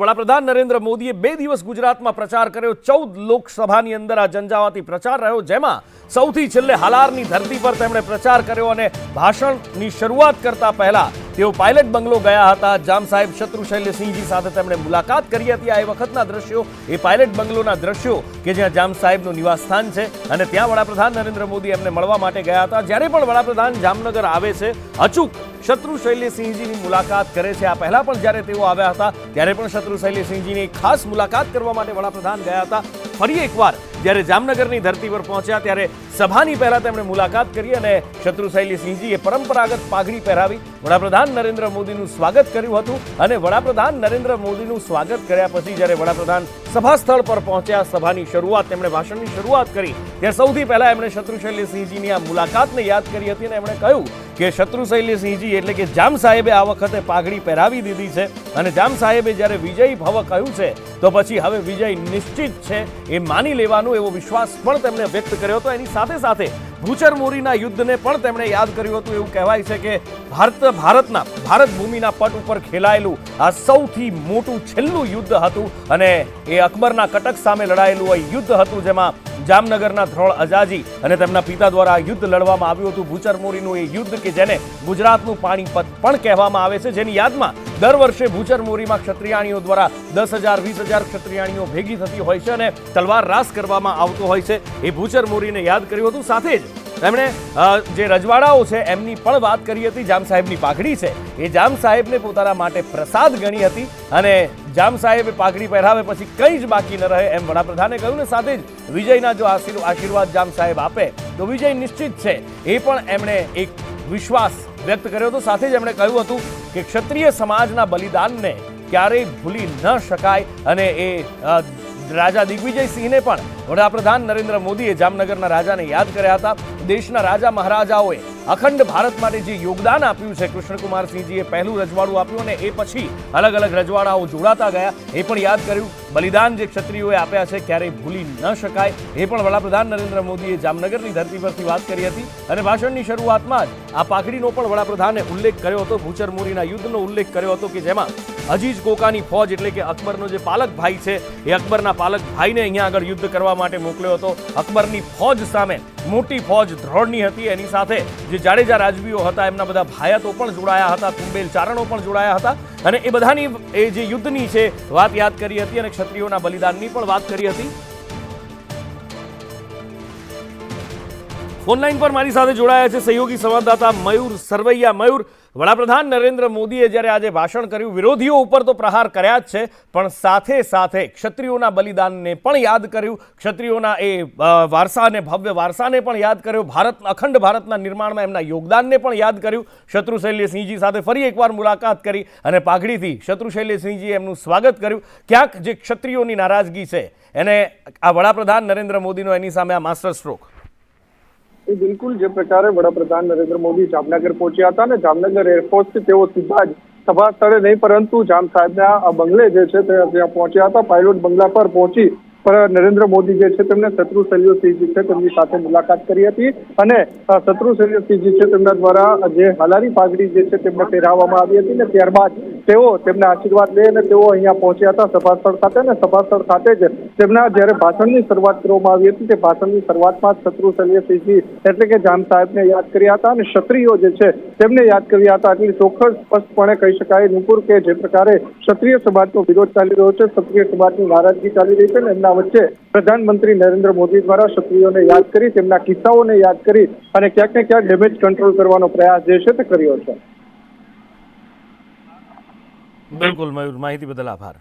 વડાપ્રધાન નરેન્દ્ર મોદીએ બે દિવસ ગુજરાતમાં પ્રચાર કર્યો. ચૌદ લોકસભાની અંદર આ ઝંઝાવાતી પ્રચાર રહ્યો, જેમાં સૌથી છેલ્લે હાલારની ધરતી પર તેમણે પ્રચાર કર્યો અને ભાષણની શરૂઆત કરતા પહેલા તેઓ પાયલટ બંગલો ગયા હતા. જામ સાહેબ શત્રુ શૈલ્યસિંહજી સાથે તેમણે મુલાકાત કરી હતી. આ એ વખતના દ્રશ્યો, એ પાયલટ બંગલોના દ્રશ્યો કે જ્યાં જામ સાહેબનું નિવાસસ્થાન છે અને ત્યાં વડાપ્રધાન નરેન્દ્ર મોદી એમને મળવા માટે ગયા હતા. જ્યારે પણ વડાપ્રધાન જામનગર આવે છે, અચૂક શત્રુ શૈલ્યસિંહજીની મુલાકાત કરે છે. આ પહેલા પણ જ્યારે તેઓ આવ્યા હતા, ત્યારે પણ શત્રુ શૈલ્યસિંહજીની ખાસ મુલાકાત કરવા માટે વડાપ્રધાન ગયા હતા. ફરી એકવાર જ્યારે જામનગરની ધરતી પર પહોંચ્યા, ત્યારે સભાની પહેલા તેમણે મુલાકાત કરી અને શત્રુશૈલી સિંહજીએ પરંપરાગત પાઘડી પહેરાવી. વડાપ્રધાન નરેન્દ્ર મોદીનું સ્વાગત કર્યું હતું અને વડાપ્રધાન નરેન્દ્ર મોદીનું સ્વાગત કર્યા પછી જ્યારે વડાપ્રધાન સભા સ્થળ પર પહોંચ્યા સભાની શરૂઆત તેમણે ભાષણની શરૂઆત કરી. ત્યારે સૌથી પહેલા એમણે શત્રુશૈલ્યસિંહજીની આ મુલાકાતને યાદ કરી હતી અને એમણે કહ્યું કે શત્રુશૈલ્યસિંહજી એટલે કે જામ સાહેબે આ વખતે પાઘડી પહેરાવી દીધી છે અને જામ સાહેબે જ્યારે વિજય ભવ કહ્યું છે, તો પછી હવે વિજય નિશ્ચિત છે એ માની લેવાનો એવો વિશ્વાસ પણ તેમણે વ્યક્ત કર્યો હતો. એની સાથે સાથે ભૂચર મોરીના યુદ્ધને પણ તેમણે યાદ કર્યું હતું. એવું કહેવાય છે કે ભારત, ભારતના, ભારત ભૂમિના પટ ઉપર ખેલાયેલું આ સૌથી મોટું છેલ્લું યુદ્ધ હતું અને એ અકબરના કટક સામે લડાયેલું આ યુદ્ધ હતું જેમાં જામનગરના ધ્રોળ અજાજી અને તેમના પિતા દ્વારા યુદ્ધ લડવામાં આવ્યું હતું. ભૂચરમોરીનું એ યુદ્ધ કે જેને ગુજરાતનું પાણીપત પણ કહેવામાં આવે છે, જેની યાદમાં દર વર્ષે ભૂચર મોરીમાં ક્ષત્રિયાણીઓ દ્વારા દસ હજાર, વીસ હજાર ક્ષત્રિયાણીઓ ભેગી થતી હોય છે અને તલવાર રાસ કરવામાં આવતો હોય છે. એ ભૂચર મોરીને યાદ કર્યું હતું. સાથે જ તેમણે જે રજવાડાઓ છે, એમની પણ વાત કરી હતી. જામ સાહેબની પાઘડી છે. એ જામ સાહેબને પોતાના માટે પ્રસાદ ગણી હતી અને જામ સાહેબે પાઘડી પહેરાવે પછી કંઈ જ બાકી ન રહે એમ વડાપ્રધાને કહ્યું ને સાથે જ વિજયના જો આશીર્વ- આશીર્વાદ જામ સાહેબ આપે, તો વિજય નિશ્ચિત છે. એ પણ એમણે એક વિશ્વાસ વ્યક્ત કર્યો હતો. સાથે જ એમણે કહ્યું હતું કે ક્ષત્રિય સમાજના બલિદાનને ક્યારેય ભૂલી ન શકાય અને એ રાજા દિગ્વિજયસિંહને પણ વડાપ્રધાન નરેન્દ્ર મોદીએ જામનગરના રાજાને યાદ કર્યા હતા. દેશના રાજા મહારાજાઓએ અખંડ ભારત માટે જે યોગદાન આપ્યું છે, કૃષ્ણકુમારસિંહજીએ પહેલું રજવાડું આપ્યું અને એ પછી અલગ અલગ રજવાડાઓ જોડાતા ગયા. એ પણ યાદ કર્યું. બલિદાન જે ક્ષત્રિયોએ આપ્યા છે, ક્યારેય ભૂલી ન શકાય. એ પણ વડાપ્રધાન નરેન્દ્ર મોદીએ જામનગરની ધરતી પરથી વાત કરી હતી. અને ભાષણની શરૂઆતમાં જ આ પાઘડીનો પણ વડાપ્રધાને ઉલ્લેખ કર્યો હતો. ભૂચરમુરીના યુદ્ધનો ઉલ્લેખ કર્યો હતો કે જેમાં અજીજ કોકાની ફોજ એટલે કે અકબરનો જે પાલક ભાઈ છે, એ અકબરના પાલક ભાઈને અહીંયા આગળ યુદ્ધ કરવા માટે મોકલ્યો હતો. અકબરની ફોજ સામે મોટી ફોજ ધ્રોળની હતી. એની સાથે જે જાડેજા રાજવીઓ હતા, એમના બધા ભાયતો પણ જોડાયા હતા કુંબેલ ચારણો પણ જોડાયા હતા. અને એ બધાની એ જે યુદ્ધની છે, વાત યાદ કરી હતી અને ક્ષત્રિયોના બલિદાનની પણ વાત કરી હતી. ફોનલાઈન પર મારી સાથે જોડાયા છે સહયોગી સંવાદદાતા મયુર સરવૈયા. મયુર, વડાપ્રધાન નરેન્દ્ર મોદીએ જ્યારે આજે ભાષણ કર્યું, વિરોધીઓ ઉપર તો પ્રહાર કર્યા જ છે, પણ સાથે સાથે ક્ષત્રિયોના બલિદાનને પણ યાદ કર્યું. ક્ષત્રિયોના એ વારસા વારસાને, ભવ્ય વારસાને પણ યાદ કર્યો. ભારત, અખંડ ભારતના નિર્માણમાં એમના યોગદાનને પણ યાદ કર્યું. શત્રુશૈલ્ય સિંહજી સાથે ફરી એકવાર મુલાકાત કરી અને પાઘડીથી શત્રુશૈલ્ય સિંહજીએ એમનું સ્વાગત કર્યું. ક્યાંક જે ક્ષત્રિયોની નારાજગી છે, એને આ વડાપ્રધાન નરેન્દ્ર મોદીનો એની સામે આ માસ્ટર સ્ટ્રોક. એ બિલકુલ જે પ્રકારે વડાપ્રધાન નરેન્દ્ર મોદી જામનગર પહોંચ્યા હતા અને જામનગર એરફોર્સથી તેઓ સીધા જ સભા સ્થળે નહીં, પરંતુ જામ સાહેબના બંગલે જે છે તે ત્યાં પહોંચ્યા હતા. પાયલોટ બંગલા પર પહોંચી પર નરેન્દ્ર મોદી જે છે તેમને શત્રુ શૈલ્યસિંહજી છે તેમની સાથે મુલાકાત કરી હતી. અને શત્રુ શૈલ્યસિંહજી છે તેમના દ્વારા જે હાલારી પાઘડી જે છે તેમને પહેરાવવામાં આવી હતી ને ત્યારબાદ તેઓ તેમના આશીર્વાદ લે અને તેઓ અહીંયા પહોંચ્યા હતા સભાસ્થળ ખાતે અને સભાસ્થળ ખાતે જ તેમના જ્યારે ભાષણની શરૂઆત કરવામાં આવી હતી તે ભાષણની શરૂઆતમાં શત્રુ શૈલ્યસિંહજી એટલે કે જામ સાહેબને યાદ કર્યા હતા અને ક્ષત્રિયો જે છે તેમને યાદ કર્યા હતા. એટલે ચોક્કસ સ્પષ્ટપણે કહી શકાય, નુપુર કે જે પ્રકારે ક્ષત્રિય સમાજનો વિરોધ ચાલી રહ્યો છે, ક્ષત્રિય સમાજની નારાજગી ચાલી રહી છે અને એમના વચ્ચે પ્રધાનમંત્રી નરેન્દ્ર મોદી દ્વારા ક્ષત્રિયોને યાદ કરી, તેમના કિસ્સાઓને યાદ કરી અને ક્યાંક ને ક્યાંક ડેમેજ કંટ્રોલ કરવાનો પ્રયાસ જે છે તે કર્યો છે. બિલકુલ, મયુર, માહિતી બદલ આભાર.